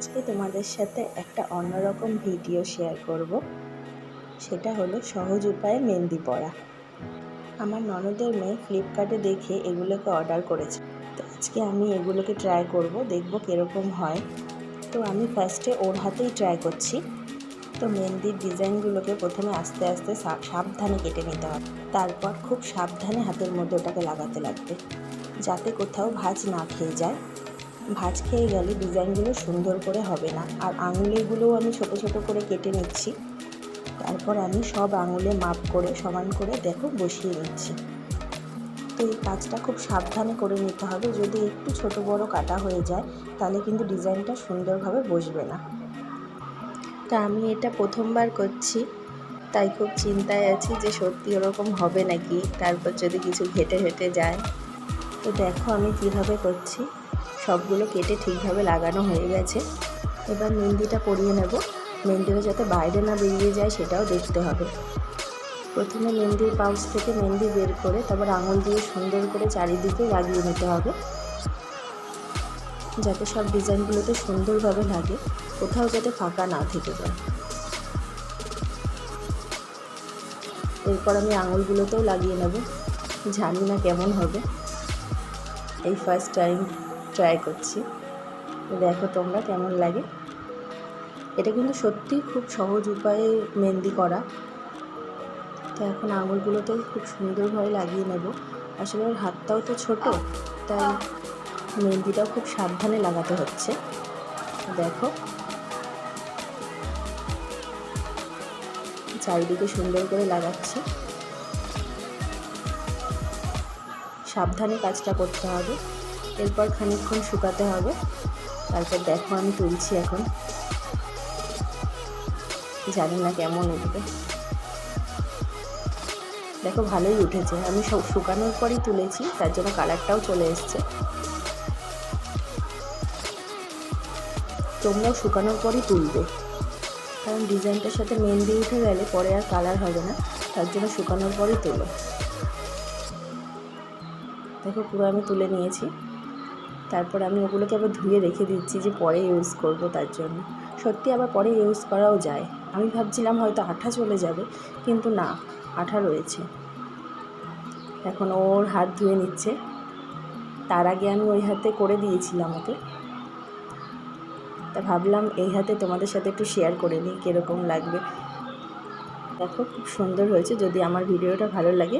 আজকে তোমাদের সাথে একটা অন্যরকম ভিডিও শেয়ার করব। সেটা হলো সহজ উপায়ে মেহেন্দি পরা। আমার ননদের মেয়ে ফ্লিপকার্টে দেখে এগুলোকে অর্ডার করেছে। তো আজকে আমি এগুলোকে ট্রাই করব, দেখব কীরকম হয়। তো আমি ফার্স্টে ওর হাতেই ট্রাই করছি। তো মেহেন্দির ডিজাইনগুলোকে প্রথমে আস্তে আস্তে সাবধানে কেটে নিতে হবে। তারপর খুব সাবধানে হাতের মধ্যে ওটাকে লাগাতে লাগবে। যাতে কোথাও ভাজ না খেয়ে যায়। ভাঁজ খেয়ে গেলে ডিজাইনগুলো সুন্দর করে হবে না। আর আঙুলেগুলোও আমি ছোট ছোট করে কেটে নিচ্ছি। তারপর আমি সব আঙুলে মাপ করে, সমান করে দেখো বসিয়ে নিচ্ছি তো এই কাজটা খুব সাবধানে করে নিতে হবে। যদি একটু ছোট বড় কাটা হয়ে যায়, তাহলে কিন্তু ডিজাইনটা সুন্দরভাবে বসবে না। তা আমি এটা প্রথমবার করছি। তাই খুব চিন্তায় আছি যে সত্যি ওরকম হবে নাকি? তারপর যদি কিছু ঘেটে ঘেটে যায়। তো দেখো আমি কীভাবে করছি। সবগুলো কেটে ঠিকভাবে লাগানো হয়ে গেছে। এবার মেহেন্দিটা পরিয়ে নেব। মেহেন্দিটা যাতে বাইরে না বেরিয়ে যায় সেটাও দেখতে হবে। প্রথমে মেহেন্দির পাউচ থেকে মেহেন্দি বের করে তারপর আঙুল দিয়ে সুন্দর করে চারিদিকে লাগিয়ে নিতে হবে। যাতে সব ডিজাইনগুলোতে সুন্দরভাবে লাগে, কোথাও যাতে ফাঁকা না থেকে যায়। এরপর আমি আঙুলগুলোতেও লাগিয়ে নেব। জানি না কেমন হবে। এই ফার্স্ট টাইম ট্রাই করছি। দেখো তোমরা কেমন লাগে। এটা কিন্তু সত্যিই খুব সহজ উপায়ে মেহেন্দি করা। তো এখন আঙুলগুলোতেও খুব সুন্দরভাবে লাগিয়ে নেব। আসলে ওর হাতটাও তো ছোট, তাই মেহেন্দিটাও খুব সাবধানে লাগাতে হচ্ছে। দেখো। চারিদিকে সুন্দর করে লাগাচ্ছে। সাবধানে কাজটা করতে হবে। এরপর খানিকক্ষণ শুকাতে হবে। তারপর দেখো আমি তুলছি এখন। জানি না কেমন উঠবে। দেখো ভালোই উঠেছে। আমি সব শুকানোর পরই তুলেছি, তার জন্য কালারটাও চলে এসছে। তোমরাও শুকানোর পরই তুলবে। কারণ ডিজাইনটার সাথে মেহেন্দি উঠে গেলে পরে আর কালার হবে না। তার জন্য শুকানোর পরই তোলো। দেখো পুরো আমি তুলে নিয়েছি। তারপর আমি ওগুলোকে আবার ধুয়ে রেখে দিচ্ছি যে পরে ইউজ করব তার জন্য। সত্যি আবার পরে ইউজ করাও যায়। আমি ভাবছিলাম হয়তো আঠা চলে যাবে, কিন্তু না, আঠা রয়েছে। এখন ওর হাত ধুয়ে নিচ্ছে। তার আগে আমি ওই হাতে করে দিয়েছিলাম ওকে। তা ভাবলাম এই হাতে তোমাদের সাথে একটু শেয়ার করে নিই, কীরকম লাগবে। দেখো, খুব সুন্দর হয়েছে। যদি আমার ভিডিওটা ভালো লাগে